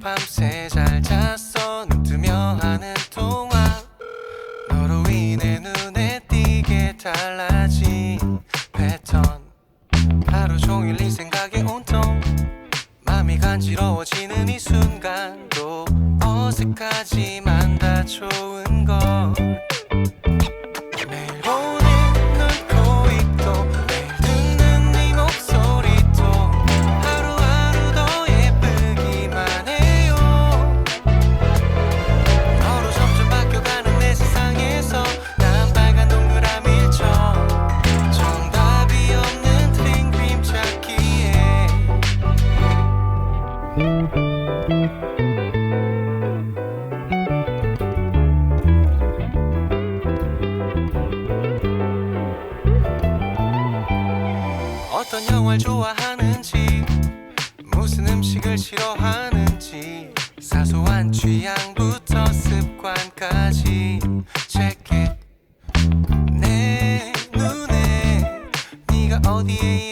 밤새 잘 잤어. 눈 뜨며 하는 통화. 너로 인해 눈에 띄게 달라진 패턴. 하루 종일 네 생각에 온통. 맘이 간지러워지는 이 순간도 어색하지만 다 좋은 걸 어떤 영화를 좋아하는지 무슨 음식을 싫어하는지 사소한 취향부터 습관까지 check it 내 눈에 네가 어디에